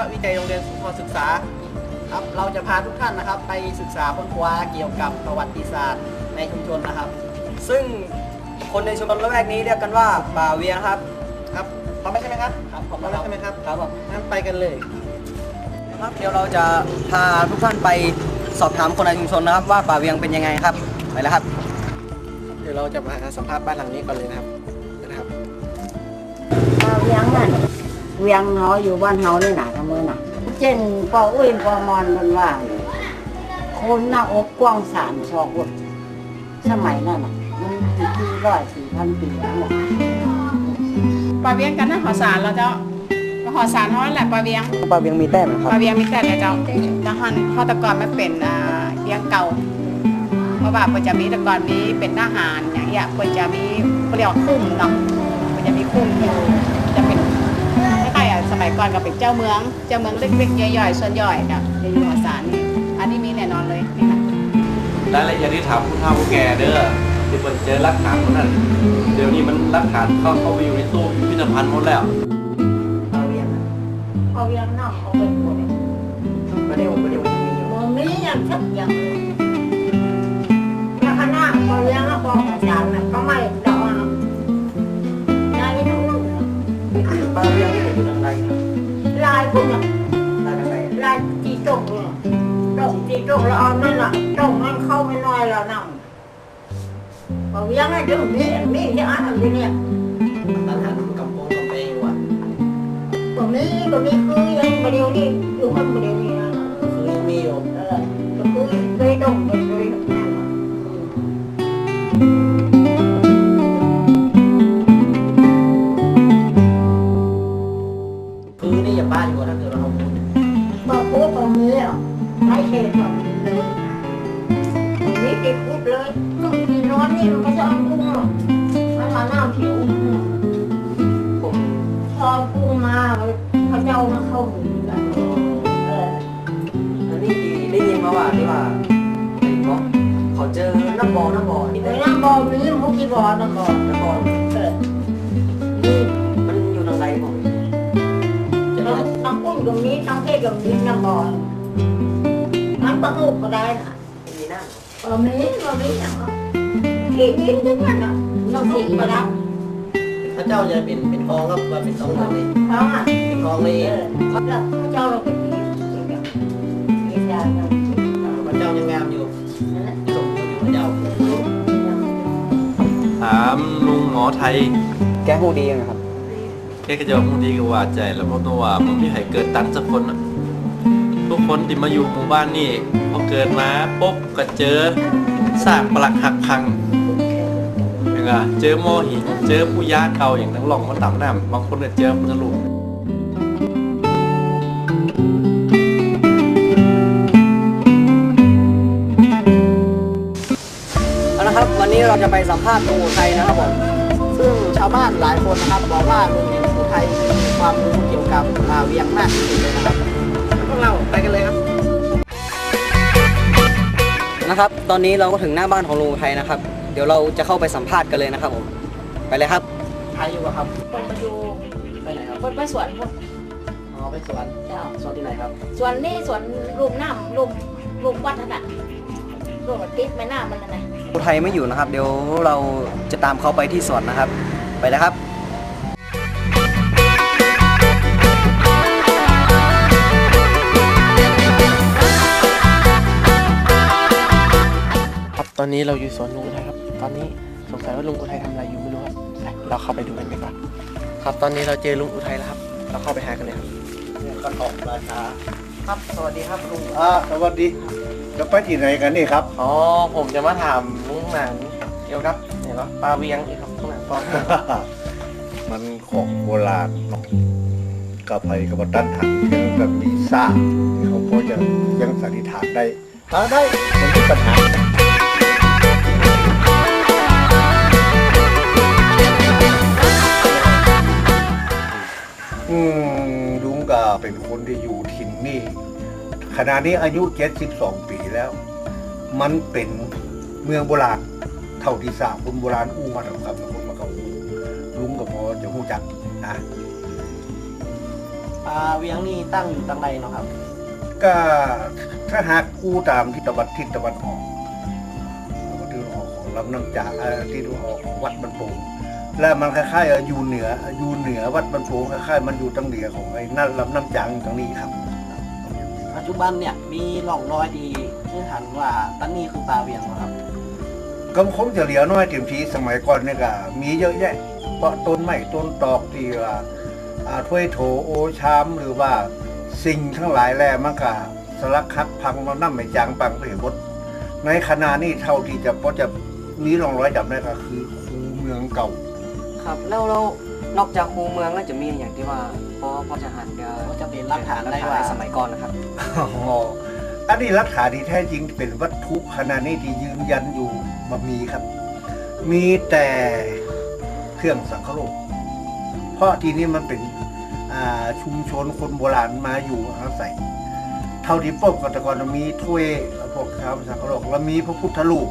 ยุววิจัยโรงเรียนสุนทรศึกษาครับเราจะพาทุกท่านนะครับ ไปศึกษาค้นคว้าเกี่ยวกับประวัติศาสตร์ในชุมชนนะครับ ซึ่งคนในชุมชนละแวกนี้เรียกกันว่าป่าเวียงครับครับพร้อมไหมใช่ไหมครับครับพร้อมแล้วใช่ไหมครับครับผมงั้นไปกันเลยครับเดี๋ยวเราจะพาทุกท่านไปสอบถามคนในชุมชนนะครับ ว่าป่าเวียงเป็นยังไงครับไปแล้วครับ เดี๋ยวเราจะมาสัมภาษณ์บ้านหลังนี้ก่อนเลยนะครับนะครับมาเวียงนั่น เวียงเฮาอยู่บ้านเฮานี่หนาทำมือน่ะเจนปออุ้ยปอมอนมันว่าอยู่คนหน้าอกกว้างสามศอกอุดสมัยนั้นน่ะมันกี่ปีร้อยสี่พันปีแล้วหมดปลาเวียงกันนะหอสารเราเจ้าหอสารเขาแหละปลาเวียงป่าเวียงมีแต้มไหมคปรับลาเวียงมีแต่เดียวเจ้าจะหันเขาแตะกอนมาเป็นอ่าเวียงเก่าเพราะว่าเพิ่นจะมีแตะกอนมีเป็นทหารอย่างเงี้ยเพิ่นจะมีเขาเรียกว่าคุ้มเนาะเพิ่นจะมีคุ้มอยู่ ก่อนก็เป็นเจ้าเมือง เจ้าเมืองเล็กๆย่อยๆส่วนย่อยเนาะจะอยู่หอสารนี่อันนี้มีแน่นอนเลยนี่นะรายละเอียดที่ถามผู้เฒ่าผู้แก่เด้อที่เปิดเจอหลักฐานพวกนั้นเดี๋ยวนี้มันหลักฐานเข้าเข้าไปอยู่ในตู้พิพิธภัณฑ์หมดแล้วป่าเวียงนะเอาเวียงนอกเอาไปหมดเลยประเดี๋ยวประเดี๋ยวมันมีอยู่มันมีอย่างชักอย่างเลยแล้วคณะปอเวียงแล้วปอของสารน่ะ ทางใดลายจีตงเนี่ยตกจีตงแล้วเอานั่นล่ะตงมันเข้าไม่น้อยแล้วนั่งบอกยังไงเดึงนี่นี่ที่อ่านอะไรเนี่ยทางหันกำปงกำเปงอยู่อะตรงนี้ตรงนี้คือยังประเดี๋ยวนี้อยู่คนประเดี๋ยวนี้ กุ้มาเขาเจ้ามาเข้าหมูกันเอออันนี้ได้ยินมาว่าที่ว่าไอ้เขาเขาเจอน้ำบอน้ำบอนี่แต่ได้น้ำบอมีมุกกี่บอนะก่อนน้ำบอเออนี่มันอยู่ทางใดผมจะน้ได้ำน้ำกุ้งตรงนี้น้ำเทศตรงนี้น้ำบอน้ำปลาลูกก็ได้นะมีหน้าเออมีก็มีอย่างนั้นเก่งจริงจริงๆนะน้ำกุ้งก็ได้พระเจ้าจะเป็น เป็นทองครับว่าเป็นทองเลยท้องอะเป็นทองเลเอยอแล้วพระเจ้าเราเป็นมีมียานะพระเจ้ายังงามอยู่นั่นแหละสมบูรณ์อยู่พระเจ้า ถามลุงหมอไทย แกหูดีนะครับ แกก็จะว่าพูดดีก็ว่าใจแล้วเพราะตัวว่ามันไม่ให้เกิดตันสักคนอะทุกคนที่มาอยู่หมู่บ้านนี่พอเกิดมาปุ๊บก็เจอซากปลักหักพัง อย่างเงี้ยเจอหม้อหินเจอผู้ย่าเก่าอย่างทั้งหลองมาต่ำน้ำบางคนก็เจอพุทธรูปเอาละครับ วันนี้เราจะไปสัมภาษณ์ลุงอุทัยนะครับผมซึ่งชาวบ้านหลายคนนะครับบอกว่าลุงอุทัยมีความรู้เกี่ยวกับอ่าเวียงมากที่สุดเลยนะครับพวกเราไปกันเลยครับ นะครับ ตอนนี้เราก็ถึงหน้าบ้านของลุงอุทัยนะครับ เดี๋ยวเราจะเข้าไปสัมภาษณ์กันเลยนะครับผม ไปเลยครับใครอยู่ครับ คนมาดูไปไหนครับ คนไปสวนพวกอ๋อไปสวนเจ้าสวนที่ไหนครับ สวนนี่สวนลุมน้ำลุมลุมวัดนั่นน่ะลุมติดแม่น้ำมันน่ะนะอุทัยไม่อยู่นะครับ เดี๋ยวเราจะตามเขาไปที่สวนนะครับ ไปเลยครับ ครับตอนนี้เราอยู่สวนลุงอุทัยครับ ตอนนี้สงสัยว่าลุงอุทัยทำอะไรอยู่ไม่รู้ครับไปเราเข้าไปดูกันดีกว่าครับตอนนี้เราเจอลุงอุทัยแล้วครับ เราเข้าไปหากันเลยครับกระตอกราชาครับสวัสดีครับลุงอ่าสวัสดี จะไปที่ไหนกันนี่ครับ อ๋อ ผมจะมาถามลุงหนานเกี่ยวกับเนี่ยก็ปลาเวียงอีกครับลุงหนานปลามันของโบราณเนาะกระไพกระบตันหันเพียงแต่มีซากที่เขาพอจะยังสันนิษฐานได้หาได้มันมีปัญหา อืมลุงก็เป็นคนที่อยู่ถิ่นนี่ขณะนี้อายุ72ปีแล้ว มันเป็นเมืองโบราณเท่าที่ทราบคนโบราณอู้มาทำคำคนมาเขาอู้ลุงกับพอจะหู้จักนะปลาเวียงนี่ตั้งอยู่ตรงไหนเนาะครับ ก็ถ้าหากกู้ตามทิศตะวันทิศตะวันออกทิศตะวันออกของลำน้ำจ่าเอ่อทิศตะวันออกของวัดบรรพง และมันคล้ายๆเอ่ออยู่เหนืออยู่เหนือวัดบรรพงคล้ายๆ มันอยู่ตั้งเหนือของไอ้นั่นลำน้ำจางตรงนี้ครับ ปัจจุบันเนี่ยมีร่องรอยดีที่หันว่าตั้นนี่คือปลาเวียงเหรอครับก็คงจะเหลียวน้อยเต็มทีสมัยก่อนเนี่ยก็มีเยอะแยะเพราะต้นไม้ต้นตอกที่ว่าอ่าถ้วยโถโอชามหรือว่าสิ่งทั้งหลายแหล่มันก็สลักคักพังมานั่ไม่จางปังไปหมดในขณะนี้เท่าที่จะพอจะมีร่องรอยจำได้ก็คือคูเมืองเก่า ครับแล้วเรานอกจากคูเมืองแล้วจะมีอย่างที่ว่าพอพอจะหันจะก็จะเป็นหลักฐานหลักได้ฐานว่าในสมัยก่อนนะครับอ๋ออันนี้รักฐานที่แท้จริงเป็นวัตถุขนาดนี้ที่ยืนยันอยู่มามีครับ มีแต่เครื่องสังคโลกเพราะที่นี่มันเป็นอ่าชุมชนคนโบราณมาอยู่อาศัยเท่าที่พบกันแตะกอนมีถ้วยพวกข้าวสังคโลกแล้วมีพระพุทธรูป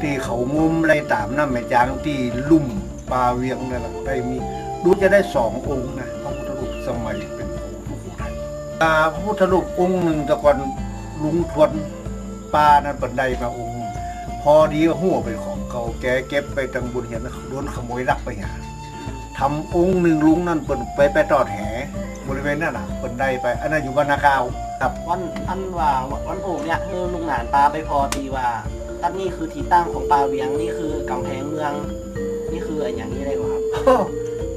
ที่เขางมอะไรตามน้ำแม่จางที่ลุ่ม ปลาเวียงนั่นแหละได้มีดูจะได้สององค์นะพระพุทธรูปสมัยเป็นองค์สุโขทัยอ่าพระพุทธรูปองค์หนึ่งแต่ก่อนลุงทวนปลานั้นบันไดมาองค์ พอดีหัวเป็นของเขาแกเก็บไปตังบุญเห็นโดนขโมยลักไปหาทำองค์หนึ่งลุงนั่นเปิดไปไปตอดแหบริเวณนั่นน่ะบันไดไป อันนั้นอยู่บรรณากาวครับวันอันว่าวันโอ่งเนี่ยคือลุงหนานปลาไปพอตีว่าตั้นนี่คือที่ตั้งของปลาเวียงนี่คือกำแพงเมือง นี่คืออะไรอย่างนี้ได้ป่ะครับ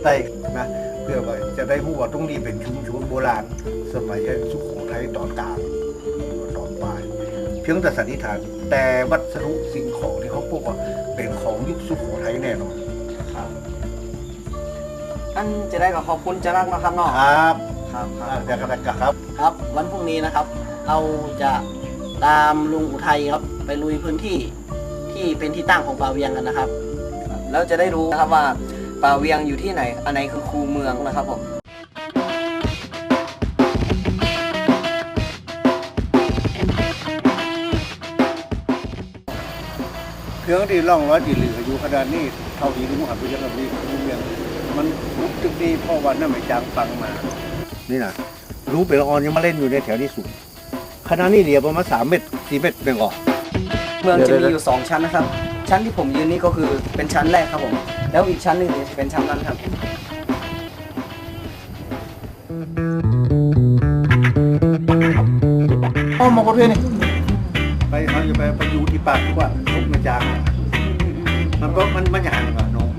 ใช่นะเพื่อว่าจะได้รู้ว่าตรงนี้เป็นชุมชนโบราณ สมัยสุโขทัยตอนกลางตอนปลาย เพียงแต่สันนิษฐาน แต่วัสดุสิ่งของที่เขาพบว่าเป็นของยุคสุโขทัยแน่นอนอันจะได้กับขอบคุณจะรักนะครับเนาะครับครับคอ่ารับจากกันครับ ครับ วันพรุ่งนี้นะครับ เราจะตามลุงอุทัยครับ ไปลุยพื้นที่ที่เป็นที่ตั้งของปลาเวียงกันนะครับ แล้วจะได้รู้นะครับว่าป่าเวียงอยู่ที่ไหน อันไหนคือคูเมืองนะครับผมเครื่องที่ล่องร้อยที่เหลืออยู่ขนาดนี้เท่าที่ลุงหันไปยังนี้ลุงเรียนมันลุกจุดนี้เพราะวันนั้นไม่จางฟังมา นี่นะรู้เป็นละออนยังมาเล่นอยู่ในแถวนี้สูงขนาดนี้เหลียประมาณสามเมตรสี่เมตรเป็นก่อนเมืองจะมีอยู่2ชั้นนะครับ ชั้นที่ผมยืนนี่ก็คือเป็นชั้นแรกครับผม แล้วอีกชั้นหนึ่งเนี่ยจะเป็นชั้นนั้นครับอ๋อมองก็เพื่อนนี่ไปเขาจะไปไปอยู่ที่ปากทุกว่าทุกไม่จางอะมันก็มันมันอย่างอะน้อง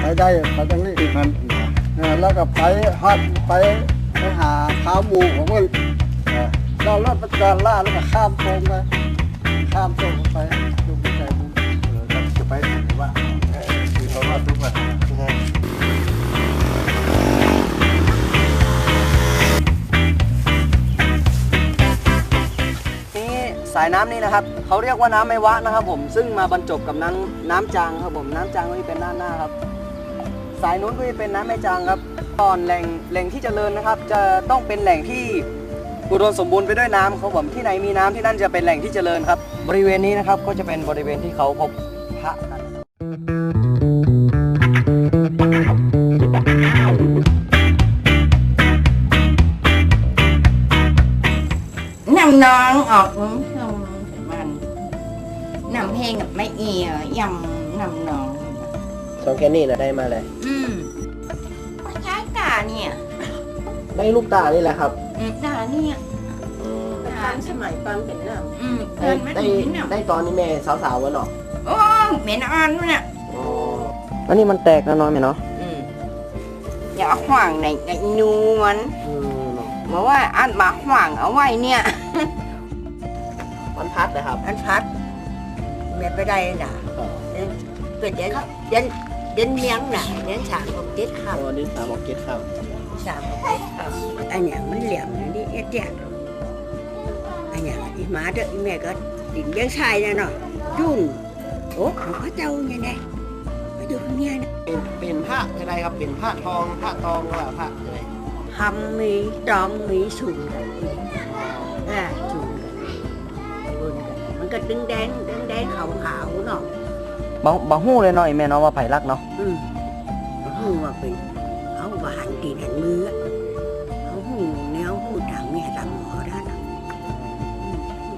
ไปได้ไปตรงนี้มันเออแล้วก็ไปฮัดไปไปหาขาหมูของมันเราลอดประการล่าแล้วก็ข้ามโค้งไป น้ำนี่นะครับเขาเรียกว่าน้ำไม้วะนะครับ ผมซึ่งมาบรรจบกับน้ำน้ำจางครับผมน้ำจางก็จะเป็นด้านหน้าครับ สายนู้นก็จะเป็นน้ำแม่จางครับก่อนแหล่งแหล่งที่จเจริญนะครับ จะต้องเป็นแหล่งที่อุดมสมบูรณ์ไปด้วยน้ำครับผมที่ไหนมีน้ำที่นั่นจะเป็นแหล่งที่เจริญครับ บริเวณนี้นะครับก็จะเป็นบริเวณที่เขาพบพระกัน นี้นะได้มาเลย อืมก็ใช้ตาเนี่ยได้ลูกตานี่แหละครับอืมตาเนี่ยตาสมัยปังเป็นน้อืมได้เกินไม่ได้ถึงเนี่ยได้ตอนนี้แม่สาวๆวะเนาะโอ้เหม็นอ่อนเนี่ยอันนี้มันแตกแล้วน้อยไหมเนาะอืมอย่าห่วางในไอ้นูมันอืมเนาะเพราะว่าอันมาห่วางเอาไว้เนี่ยมันพัดนะครับำอันพัดเมียไปได้น่ะอ๋อเกิดเย็นเย็น เย็นเลี้ยงน่ะเลี้ยงฉากของติดขับตอนนี้สามบอกเก็ตครับฉากของติดขับอันเนี้ยมันเหลี่ยมอันนี้เอ็ดเดียดอันเนี้ยอีหมาเด้ออีแม่ก็ดิ่งเลี้ยงชายเนี่ยเนาะยุ่นโอ้ของพระเจ้าเนี่ยนะมาอยู่ข้างเนี้ยนะเป็นเป็นผ้าอะไรครับเป็นผ้าทองผ้าตองหรือว่าผ้าอะไรทำมีตองมีสูงกันอ่าสูงกันบนกันมันก็ดึงแดงดึงแดงขาวๆเนาะ บ่บ่ฮู้เลยนาอ้แม่เนาะว่าไผรักเนาะอืาหูว่าเป็นเขาก็หันตีนหันมือเขาหูแนวหูดังแม่ดังหมอด้น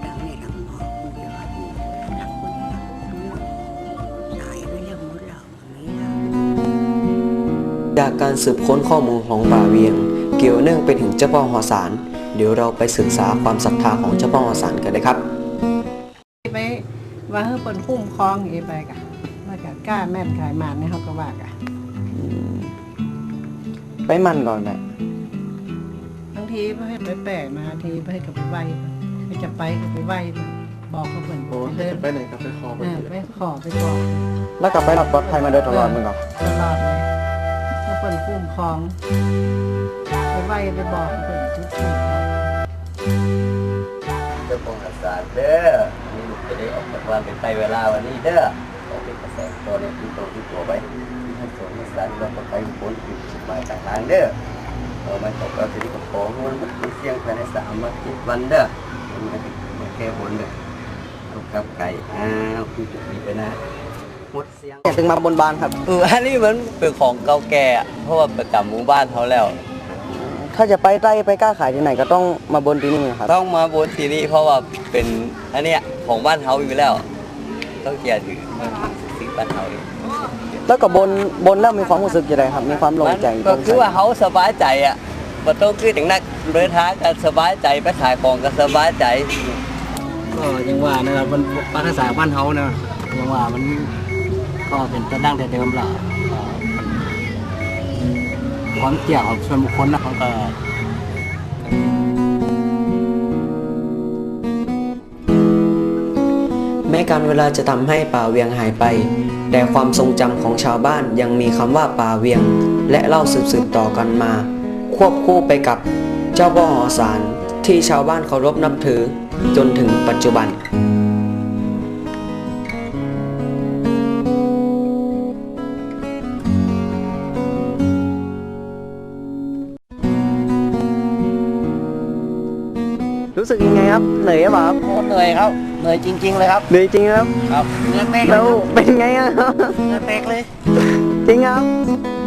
ดังแม่ดังหมอหูเดียวรักคนรักคนตายไปแล้วหมดแล้ไม่ได้ จากการสืบค้นข้อมูลของบ่าเวียง เกี่ยวเนื่องไปถึงเจ้าพ่อหอสาร เดี๋ยวเราไปศึกษาความศรัทธาของเจ้าพ่อหอสารกันเลยครับ ไปว่าเฮ้อเปินคุ้มครองอีไปกัน กล้าแม่นขายมันเนี่ยเขาก็ว่ากะไปมันก่อนแม่บางทีเพื่อให้ไปแปลกมาทีเพื่อให้กับไปไหวไปจะไปก็ไปไหวบอกเขาเปิดโอ้เดินไปไหนก็ไปคอไปเออเลยไปขอไปบอกแล้วกลับไปหลับปลอดภัยมาโดยตลอดมึงเหรอตลอดเลยเขาเปิดคุ้มครอง ไปไหวไปบอกเขาเปิดทุกทีเจ้าของอาสาเด้อนี่ลูกจะได้ออกจากบ้านเป็นไปเวลาวันนี้เด้อขอเป็นกระ แสตัวในที่ตัวที่ตัวไว้ให้สวนอาสาเราต้องไปพ้นอยู่หมายต่างๆเด้อเราไม่ตกเราจะได้กับของมันมันเสี่ยงภายในสามวันเจ็ดวันเด้อมันไม่ไม่แค่บนเด้อเอากับไก่อ้าวคุณจุดนี้ไปนะหมดเสียงอยากถึงมาบนบานครับเอออันนี้มันเป็นของเก่าแก่อะเพราะว่าประจำหมู่บ้านเขาแล้ว ถ้าจะไปไร่ไปกล้าขายที่ไหนก็ต้องมาบนที่นี่ครับ ต้องมาบนที่นี่เพราะว่าเป็นอันเนี้ยของบ้านเขาอยู่แล้ว ต้องเกียรถือสิ่ง บ้านเขาเองแล้วก็บนบนแล้วมีความรู้สึกยังไงครับ มีความโลงใจมันก็คือว่าเขาสบายใจอะมันต้องคือถึงนักเดินทางกันสบายใจไปขายของกันสบายใจ ก็ยังว่านะครับมันภาษาบ้านเฮานะยังว่ามันก็เป็นตัวดั้งแต่เดิมแหละความเกี่ยวของส่วนบุคคลนะเขาก็ แม้การเวลาจะทำให้ป่าเวียงหายไป แต่ความทรงจำของชาวบ้านยังมีคำว่าป่าเวียง และเล่าสืบๆต่อกันมา ควบคู่ไปกับเจ้าพ่อหอสารที่ชาวบ้านเคารพนับถือ จนถึงปัจจุบันรู้สึกยังไงครับ เหนื่อยหรือเปล่าครับเหนื่อยครับ เหนื่อยจริง ๆ เลยครับเหนื่อยจริงครับครับเนื้อเตกแล้วเป็นไงอะเนื้อเตกเลย จริงครับค